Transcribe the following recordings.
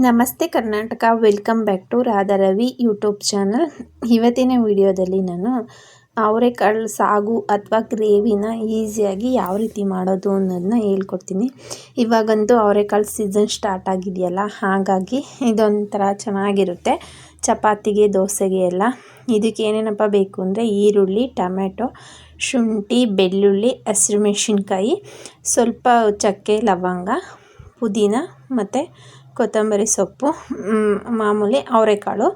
ನಮಸ್ತೆ Karnataka, welcome back to Radharavi YouTube channel. ಇವತ್ತಿನ ವಿಡಿಯೋದಲ್ಲಿ ನಾನು ಅವರೆಕಾಳು ಸಾಗು ಅಥವಾ ಗ್ರೇವಿನ ಈಸಿಯಾಗಿ ಯಾವ ರೀತಿ ಮಾಡೋದು ಅನ್ನೋದನ್ನ ಹೇಳ್ಕೊಡ್ತೀನಿ. ಇವಾಗಂತೂ ಅವರೆಕಾಳು ಸೀಸನ್ ಸ್ಟಾರ್ಟ್ ಆಗಿದೆಯಲ್ಲ, ಹಾಗಾಗಿ ಇದೊಂಥರ ಚೆನ್ನಾಗಿರುತ್ತೆ. ಚಪಾತಿಗೆ, ದೋಸೆಗೆ ಎಲ್ಲ. ಇದಕ್ಕೆ ಏನೇನಪ್ಪ ಬೇಕು ಅಂದರೆ ಈರುಳ್ಳಿ ಟೊಮೆಟೊ ಶುಂಠಿ, ಬೆಳ್ಳುಳ್ಳಿ, ಹಸಿರು ಮೆಣಸಿನ್ಕಾಯಿ, ಸ್ವಲ್ಪ ಚಕ್ಕೆ, ಲವಂಗ, ಪುದೀನ ಮತ್ತು ಕೊತ್ತಂಬರಿ ಸೊಪ್ಪು ಮಾಮೂಲಿ ಅವರೆಕಾಳು,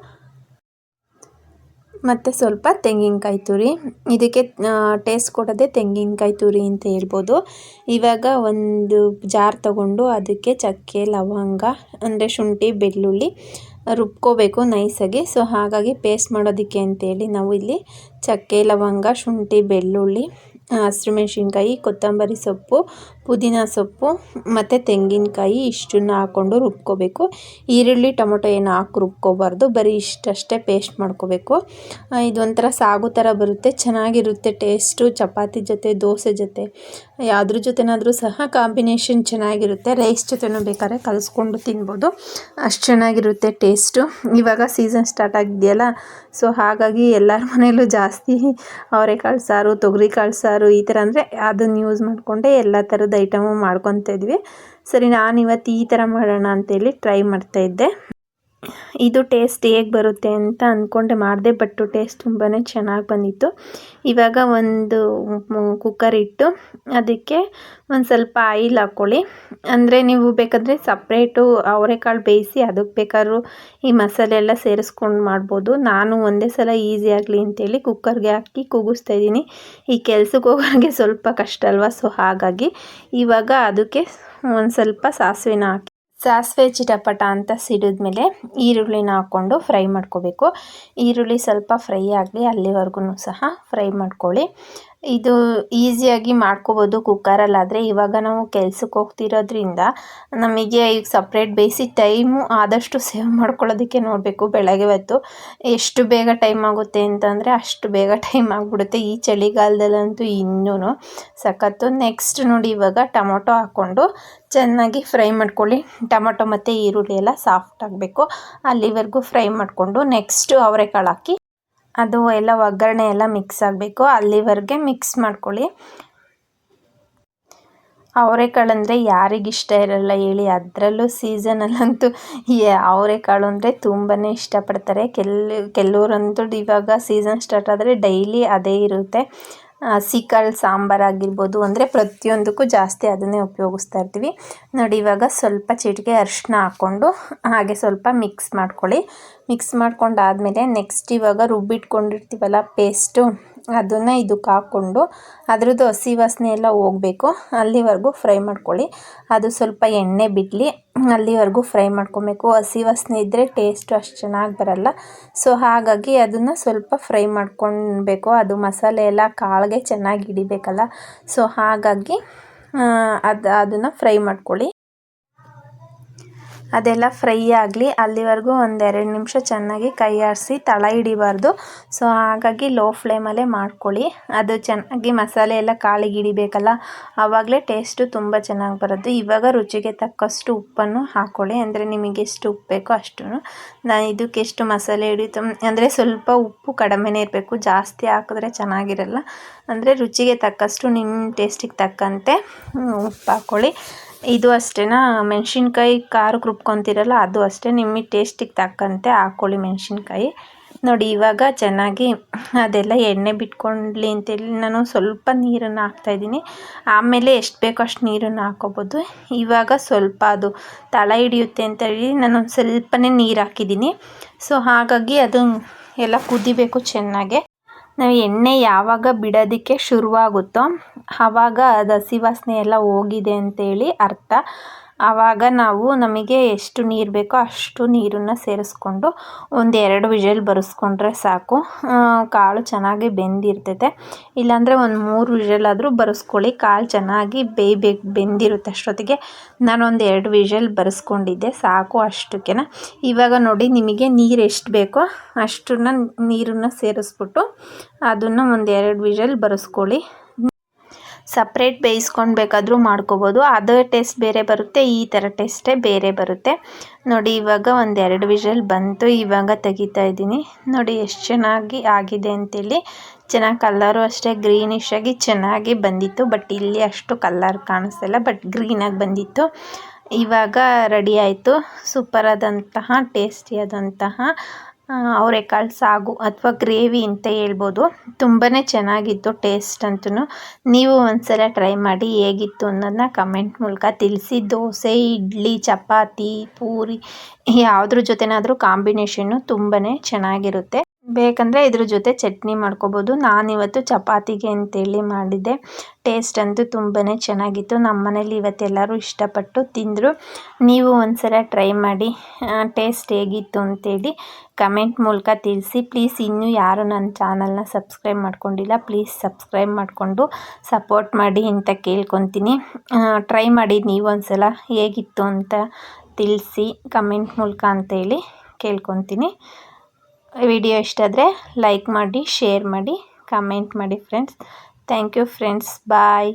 ಮತ್ತು ಸ್ವಲ್ಪ ತೆಂಗಿನಕಾಯಿ ತುರಿ. ಇದಕ್ಕೆ ಟೇಸ್ಟ್ ಕೊಡೋದೇ ತೆಂಗಿನಕಾಯಿ ತುರಿ ಅಂತ ಹೇಳ್ಬೋದು. ಇವಾಗ ಒಂದು ಜಾರ್ ತಗೊಂಡು ಅದಕ್ಕೆ ಚಕ್ಕೆ, ಲವಂಗ, ಅಂದರೆ ಶುಂಠಿ, ಬೆಳ್ಳುಳ್ಳಿ ರುಬ್ಕೋಬೇಕು ನೈಸಾಗಿ ಸೊ ಹಾಗಾಗಿ ಪೇಸ್ಟ್ ಮಾಡೋದಕ್ಕೆ ಅಂತೇಳಿ ನಾವು ಇಲ್ಲಿ ಚಕ್ಕೆ, ಲವಂಗ, ಶುಂಠಿ, ಬೆಳ್ಳುಳ್ಳಿ ಹಸಿರುಮೆಣ್ಸಿನ್ಕಾಯಿ ಕೊತ್ತಂಬರಿ ಸೊಪ್ಪು ಪುದೀನ ಸೊಪ್ಪು ಮತ್ತು ತೆಂಗಿನಕಾಯಿ ಇಷ್ಟನ್ನು ಹಾಕ್ಕೊಂಡು ರುಬ್ಕೋಬೇಕು. ಈರುಳ್ಳಿ, ಟೊಮೊಟೊ ಏನು ಹಾಕಿ ರುಬ್ಕೋಬಾರ್ದು. ಬರೀ ಇಷ್ಟಷ್ಟೇ ಪೇಸ್ಟ್ ಮಾಡ್ಕೋಬೇಕು. ಇದೊಂಥರ ಸಾಗು ಥರ ಬರುತ್ತೆ. ಚೆನ್ನಾಗಿರುತ್ತೆ ಟೇಸ್ಟು ಚಪಾತಿ ಜೊತೆ, ದೋಸೆ ಜೊತೆ. ಯಾವುದ್ರ ಜೊತೆನಾದರೂ ಸಹ ಕಾಂಬಿನೇಷನ್ ಚೆನ್ನಾಗಿರುತ್ತೆ. ರೈಸ್ ಜೊತೆನೂ ಬೇಕಾದ್ರೆ ಕಲಿಸ್ಕೊಂಡು ತಿನ್ಬೋದು. ಅಷ್ಟು ಚೆನ್ನಾಗಿರುತ್ತೆ ಟೇಸ್ಟು ಇವಾಗ ಸೀಸನ್ ಸ್ಟಾರ್ಟ್ ಆಗಿದೆಯಲ್ಲ ಸೊ ಹಾಗಾಗಿ ಎಲ್ಲರ ಮನೆಯಲ್ಲೂ ಜಾಸ್ತಿ ಅವರೆಕಾಳು ಸಾರು, ತೊಗರಿಕಾಳು ಸಾರು ಈ ಥರ ಅಂದರೆ ಅದನ್ನು ಯೂಸ್ ಮಾಡಿಕೊಂಡೆ ಎಲ್ಲ ಥರದ ಐಟಮು ಮಾಡ್ಕೊತಾ ಇದ್ವಿ. ಸರಿ ನಾನು ಇವತ್ತು ಈ ಥರ ಮಾಡೋಣ ಅಂತೇಳಿ ಟ್ರೈ ಮಾಡ್ತಾಯಿದ್ದೆ ಇದು ಟೇಸ್ಟ್ ಹೇಗೆ ಬರುತ್ತೆ ಅಂತ ಅಂದ್ಕೊಂಡೆ ಮಾಡಿದೆ, ಬಟ್ ಟೇಸ್ಟ್ ತುಂಬಾ ಚೆನ್ನಾಗಿ ಬಂದಿತ್ತು. ಇವಾಗ ಒಂದು ಕುಕ್ಕರ್ ಇಟ್ಟು ಅದಕ್ಕೆ ಒಂದು ಸ್ವಲ್ಪ ಆಯಿಲ್ ಹಾಕ್ಕೊಳ್ಳಿ ಅಂದರೆ ನೀವು ಬೇಕಾದರೆ ಸಪ್ರೇಟು ಅವರೆಕಾಳು ಬೇಯಿಸಿ ಅದಕ್ಕೆ ಬೇಕಾದ್ರೂ ಈ ಮಸಾಲೆ ಎಲ್ಲ ಸೇರಿಸ್ಕೊಂಡು ಮಾಡ್ಬೋದು. ನಾನು ಒಂದೇ ಸಲ ಈಸಿ ಆಗಲಿ ಅಂತೇಳಿ ಕುಕ್ಕರ್ಗೆ ಹಾಕಿ ಕೂಗಿಸ್ತಾ ಇದ್ದೀನಿ. ಈ ಕೆಲ್ಸಕ್ಕೆ ಹೋಗೋರಿಗೆ ಸ್ವಲ್ಪ ಕಷ್ಟ ಅಲ್ವಾ? ಸೊ ಹಾಗಾಗಿ ಇವಾಗ ಅದಕ್ಕೆ ಒಂದು ಸ್ವಲ್ಪ ಸಾಸಿವೆನ ಹಾಕಿ ಸಾಸಿವೆ ಚಿಟಪಟ ಅಂತ ಸಿಡಿದ್ಮೇಲೆ ಈರುಳ್ಳಿನ ಹಾಕ್ಕೊಂಡು ಫ್ರೈ ಮಾಡ್ಕೋಬೇಕು. ಈರುಳ್ಳಿ ಸ್ವಲ್ಪ ಫ್ರೈ ಆಗಲಿ ಅಲ್ಲಿವರೆಗೂ ಸಹ ಫ್ರೈ ಮಾಡ್ಕೊಳ್ಳಿ. ಇದು ಈಸಿಯಾಗಿ ಮಾಡ್ಕೋಬೋದು ಕುಕ್ಕರಲ್ಲಾದರೆ. ಇವಾಗ ನಾವು ಕೆಲ್ಸಕ್ಕೆ ಹೋಗ್ತಿರೋದ್ರಿಂದ ನಮಗೆ ಈಗ ಸಪ್ರೇಟ್ ಬೇಯಿಸಿ ಟೈಮು ಆದಷ್ಟು ಸೇವ್ ಮಾಡ್ಕೊಳ್ಳೋದಕ್ಕೆ ನೋಡಬೇಕು. ಬೆಳಗ್ಗೆ ಹೊತ್ತು ಎಷ್ಟು ಬೇಗ ಟೈಮ್ ಆಗುತ್ತೆ ಅಂತಂದರೆ ಅಷ್ಟು ಬೇಗ ಟೈಮ್ ಆಗಿಬಿಡುತ್ತೆ. ಈ ಚಳಿಗಾಲದಲ್ಲಂತೂ ಇನ್ನೂ ಸಖತ್ತು. ನೆಕ್ಸ್ಟ್ ನೋಡಿ ಇವಾಗ ಟೊಮೊಟೊ ಹಾಕ್ಕೊಂಡು ಚೆನ್ನಾಗಿ ಫ್ರೈ ಮಾಡ್ಕೊಳ್ಳಿ. ಟೊಮೊಟೊ ಮತ್ತು ಈರುಳ್ಳಿ ಎಲ್ಲ ಸಾಫ್ಟ್ ಆಗಬೇಕು. ಅಲ್ಲಿವರೆಗೂ ಫ್ರೈ ಮಾಡಿಕೊಂಡು ನೆಕ್ಸ್ಟು ಅವರೆಕಾಳು ಹಾಕಿ ಅದು ಎಲ್ಲ ಒಗ್ಗರಣೆ ಎಲ್ಲ ಮಿಕ್ಸ್ ಆಗಬೇಕು. ಅಲ್ಲಿವರೆಗೆ ಮಿಕ್ಸ್ ಮಾಡ್ಕೊಳ್ಳಿ. ಅವರೆಕಾಳು ಅಂದರೆ ಯಾರಿಗಿಷ್ಟ ಇರಲ್ಲ ಹೇಳಿ. ಅದರಲ್ಲೂ ಸೀಸನಲ್ಲಂತೂ ಅವರೆಕಾಳು ಅಂದರೆ ತುಂಬಾ ಇಷ್ಟಪಡ್ತಾರೆ. ಕೆಲ್, ಕೆಲವರಂತೂ ಇವಾಗ ಸೀಸನ್ ಸ್ಟಾರ್ಟ್ ಆದರೆ ಡೈಲಿ ಅದೇ ಇರುತ್ತೆ. ಹಸಿಕಾಳು ಸಾಂಬಾರು ಆಗಿರ್ಬೋದು, ಅಂದರೆ ಪ್ರತಿಯೊಂದಕ್ಕೂ ಜಾಸ್ತಿ ಅದನ್ನೇ ಉಪಯೋಗಿಸ್ತಾ ಇರ್ತೀವಿ. ನೋಡಿ, ಇವಾಗ ಸ್ವಲ್ಪ ಚಿಟಿಕೆ ಅರಿಶಿನ ಹಾಕ್ಕೊಂಡು ಹಾಗೆ ಸ್ವಲ್ಪ ಮಿಕ್ಸ್ ಮಾಡ್ಕೊಳ್ಳಿ. ಮಿಕ್ಸ್ ಮಾಡ್ಕೊಂಡಾದಮೇಲೆ ನೆಕ್ಸ್ಟ್ ಇವಾಗ ರುಬ್ಬಿಟ್ಕೊಂಡಿರ್ತೀವಲ್ಲ ಪೇಸ್ಟು ಅದನ್ನು ಇದಕ್ಕೆ ಹಾಕ್ಕೊಂಡು ಅದ್ರದ್ದು ಹಸಿ ವಾಸನೆ ಎಲ್ಲ ಹೋಗಬೇಕು. ಅಲ್ಲಿವರೆಗೂ ಫ್ರೈ ಮಾಡ್ಕೊಳ್ಳಿ. ಅದು ಸ್ವಲ್ಪ ಎಣ್ಣೆ ಬಿಡಲಿ, ಅಲ್ಲಿವರೆಗೂ ಫ್ರೈ ಮಾಡ್ಕೊಬೇಕು. ಹಸಿ ವಾಸನೆ ಇದ್ದರೆ ಟೇಸ್ಟು ಅಷ್ಟು ಚೆನ್ನಾಗಿ ಬರಲ್ಲ. ಸೊ ಹಾಗಾಗಿ ಅದನ್ನು ಸ್ವಲ್ಪ ಫ್ರೈ ಮಾಡ್ಕೊಳ್ಬೇಕು. ಅದು ಮಸಾಲೆ ಎಲ್ಲ ಕಾಳಿಗೆ ಚೆನ್ನಾಗಿ ಹಿಡಿಬೇಕಲ್ಲ. ಸೊ ಹಾಗಾಗಿ ಅದು, ಅದನ್ನು ಫ್ರೈ ಮಾಡ್ಕೊಳ್ಳಿ. ಅದೆಲ್ಲ ಫ್ರೈ ಆಗಲಿ, ಅಲ್ಲಿವರೆಗೂ ಒಂದೆರಡು ನಿಮಿಷ ಚೆನ್ನಾಗಿ ಕೈ ಆಡಿಸಿ ತಳ ಹಿಡಿಬಾರ್ದು. ಸೊ ಹಾಗಾಗಿ ಲೋ ಫ್ಲೇಮಲ್ಲೇ ಮಾಡ್ಕೊಳ್ಳಿ. ಅದು ಚೆನ್ನಾಗಿ ಮಸಾಲೆ ಎಲ್ಲ ಕಾಳಿಗೆ ಹಿಡಿಬೇಕಲ್ಲ ಆವಾಗಲೇ ಟೇಸ್ಟು ತುಂಬ ಚೆನ್ನಾಗಿ ಬರೋದು ಇವಾಗ ರುಚಿಗೆ ತಕ್ಕಷ್ಟು ಉಪ್ಪನ್ನು ಹಾಕ್ಕೊಳ್ಳಿ ಅಂದರೆ ನಿಮಗೆ ಎಷ್ಟು ಉಪ್ಪು ಬೇಕೋ ಅಷ್ಟು ನಾನು ಇದಕ್ಕೆ ಎಷ್ಟು ಮಸಾಲೆ ಹಿಡಿತು, ಅಂದರೆ ಸ್ವಲ್ಪ ಉಪ್ಪು ಕಡಿಮೆನೇ ಇರಬೇಕು. ಜಾಸ್ತಿ ಹಾಕಿದ್ರೆ ಚೆನ್ನಾಗಿರಲ್ಲ. ಅಂದರೆ ರುಚಿಗೆ ತಕ್ಕಷ್ಟು ನಿಮ್ಮ ಟೇಸ್ಟಿಗೆ ತಕ್ಕಂತೆ ಉಪ್ಪು ಹಾಕ್ಕೊಳ್ಳಿ ಇದು ಅಷ್ಟೇನಾ? ಮೆಣಸಿನ್ಕಾಯಿ ಖಾರಕ್ಕೆ ರುಬ್ಕೊತೀರಲ್ಲ, ಅದು ಅಷ್ಟೇ. ನಿಮಗೆ ಟೇಸ್ಟಿಗೆ ತಕ್ಕಂತೆ ಹಾಕ್ಕೊಳ್ಳಿ ಮೆಣಸಿನ್ಕಾಯಿ. ನೋಡಿ, ಇವಾಗ ಚೆನ್ನಾಗಿ ಅದೆಲ್ಲ ಎಣ್ಣೆ ಬಿಟ್ಕೊಳ್ಳಿ ಅಂತೇಳಿ ನಾನು ಸ್ವಲ್ಪ ನೀರನ್ನು ಹಾಕ್ತಾಯಿದ್ದೀನಿ ಆಮೇಲೆ ಎಷ್ಟು ಬೇಕೋ ಅಷ್ಟು ನೀರನ್ನು ಹಾಕೋಬೋದು. ಇವಾಗ ಸ್ವಲ್ಪ ಅದು ತಳ ಹಿಡಿಯುತ್ತೆ ಅಂತೇಳಿ ನಾನು ಒಂದು ಸ್ವಲ್ಪನೇ ನೀರು ಹಾಕಿದ್ದೀನಿ. ಸೊ, ಹಾಗಾಗಿ ಅದು ಎಲ್ಲ ಕುದಿಬೇಕು ಚೆನ್ನಾಗೆ. ನಾವು ಎಣ್ಣೆ ಯಾವಾಗ ಬಿಡೋದಕ್ಕೆ ಶುರುವಾಗುತ್ತೋ ಆವಾಗ ಅದು ಹಸಿ ವಾಸನೆ ಎಲ್ಲ ಹೋಗಿದೆ ಅಂತೇಳಿ ಅರ್ಥ. ಆವಾಗ ನಾವು ನಮಗೆ ಎಷ್ಟು ನೀರು ಬೇಕೋ ಅಷ್ಟು ನೀರನ್ನು ಸೇರಿಸ್ಕೊಂಡು ಒಂದು ಎರಡು ವಿಷಲ್ ಬರೆಸ್ಕೊಂಡ್ರೆ ಸಾಕು. ಕಾಳು ಚೆನ್ನಾಗಿ ಬೆಂದಿರ್ತೈತೆ. ಇಲ್ಲಾಂದರೆ ಒಂದು ಮೂರು ವಿಷಲಾದರೂ ಬರೆಸ್ಕೊಳ್ಳಿ. ಕಾಳು ಚೆನ್ನಾಗಿ ಬೇಯ್ಬೇಕು ಬೆಂದಿರುತ್ತೆ ಅಷ್ಟೊತ್ತಿಗೆ. ನಾನೊಂದು ಎರಡು ವಿಷಲ್ ಬರೆಸ್ಕೊಂಡಿದ್ದೆ. ಸಾಕು ಅಷ್ಟಕ್ಕೆ ಇವಾಗ ನೋಡಿ ನಿಮಗೆ ನೀರು ಎಷ್ಟು ಬೇಕೋ ಅಷ್ಟನ್ನ ನೀರನ್ನು ಸೇರಿಸ್ಬಿಟ್ಟು ಅದನ್ನು ಒಂದು ಎರಡು ವಿಷಲ್ ಬರೆಸ್ಕೊಳ್ಳಿ. ಸಪ್ರೇಟ್ ಬೇಯಿಸ್ಕೊಂಡು ಬೇಕಾದರೂ ಮಾಡ್ಕೋಬೋದು. ಅದೇ ಟೇಸ್ಟ್ ಬೇರೆ ಬರುತ್ತೆ, ಈ ಥರ ಟೇಸ್ಟೇ ಬೇರೆ ಬರುತ್ತೆ. ನೋಡಿ, ಇವಾಗ ಒಂದು ಎರಡು ವಿಷಲ್ ಬಂತು. ಇವಾಗ ತೆಗಿತಾ ಇದ್ದೀನಿ. ನೋಡಿ, ಎಷ್ಟು ಚೆನ್ನಾಗಿ ಆಗಿದೆ ಅಂತೇಳಿ. ಚೆನ್ನಾಗಿ ಕಲ್ಲರು ಅಷ್ಟೇ ಗ್ರೀನಿಶ್ ಆಗಿ ಚೆನ್ನಾಗಿ ಬಂದಿತ್ತು. ಬಟ್ ಇಲ್ಲಿ ಅಷ್ಟು ಕಲ್ಲರ್ ಕಾಣಿಸ್ತಿಲ್ಲ, ಬಟ್ ಗ್ರೀನಾಗಿ ಬಂದಿತ್ತು. ಇವಾಗ ರೆಡಿ ಆಯಿತು. ಸೂಪರಾದಂತಹ ಟೇಸ್ಟಿಯಾದಂತಹ ಅವರೆಕಾಳು ಸಾಗು ಅಥವಾ ಗ್ರೇವಿ ಅಂತ ಹೇಳ್ಬೋದು. ತುಂಬಾ ಚೆನ್ನಾಗಿತ್ತು ಟೇಸ್ಟ್ ಅಂತೂ ನೀವು ಒಂದ್ಸಲ ಟ್ರೈ ಮಾಡಿ ಹೇಗಿತ್ತು ಅನ್ನೋದನ್ನ ಕಮೆಂಟ್ ಮೂಲಕ ತಿಳಿಸಿ. ದೋಸೆ, ಇಡ್ಲಿ, ಚಪಾತಿ, ಪೂರಿ, ಯಾವುದ್ರ ಜೊತೆನಾದರೂ ಕಾಂಬಿನೇಷನ್ನು ತುಂಬಾ ಚೆನ್ನಾಗಿರುತ್ತೆ. ಬೇಕಂದರೆ ಇದ್ರ ಜೊತೆ ಚಟ್ನಿ ಮಾಡ್ಕೋಬೋದು. ನಾನಿವತ್ತು ಚಪಾತಿಗೆ ಅಂತೇಳಿ ಮಾಡಿದ್ದೆ. ಟೇಸ್ಟ್ ಅಂತೂ ತುಂಬಾ ಚೆನ್ನಾಗಿತ್ತು. ನಮ್ಮ ಮನೇಲಿ ಇವತ್ತೆಲ್ಲರೂ ಇಷ್ಟಪಟ್ಟು ತಿಂದರು. ನೀವು ಒಂದ್ಸಲ ಟ್ರೈ ಮಾಡಿ ಟೇಸ್ಟ್ ಹೇಗಿತ್ತು ಅಂತೇಳಿ ಕಮೆಂಟ್ ಮೂಲಕ ತಿಳಿಸಿ. ಪ್ಲೀಸ್ ಇನ್ನೂ ಯಾರು ನನ್ನ ಚಾನಲ್ನ ಸಬ್ಸ್ಕ್ರೈಬ್ ಮಾಡ್ಕೊಂಡಿಲ್ಲ ಪ್ಲೀಸ್ ಸಬ್ಸ್ಕ್ರೈಬ್ ಮಾಡಿಕೊಂಡು ಸಪೋರ್ಟ್ ಮಾಡಿ ಅಂತ ಕೇಳ್ಕೊತೀನಿ. ಟ್ರೈ ಮಾಡಿ ನೀವು ಒಂದ್ಸಲ ಹೇಗಿತ್ತು ಅಂತ ತಿಳಿಸಿ ಕಮೆಂಟ್ ಮೂಲಕ ಅಂತೇಳಿ ಕೇಳ್ಕೊತೀನಿ. ವಿಡಿಯೋ ಇಷ್ಟ ಆದರೆ ಲೈಕ್ ಮಾಡಿ ಶೇರ್ ಮಾಡಿ ಕಮೆಂಟ್ ಮಾಡಿ friends thank you friends bye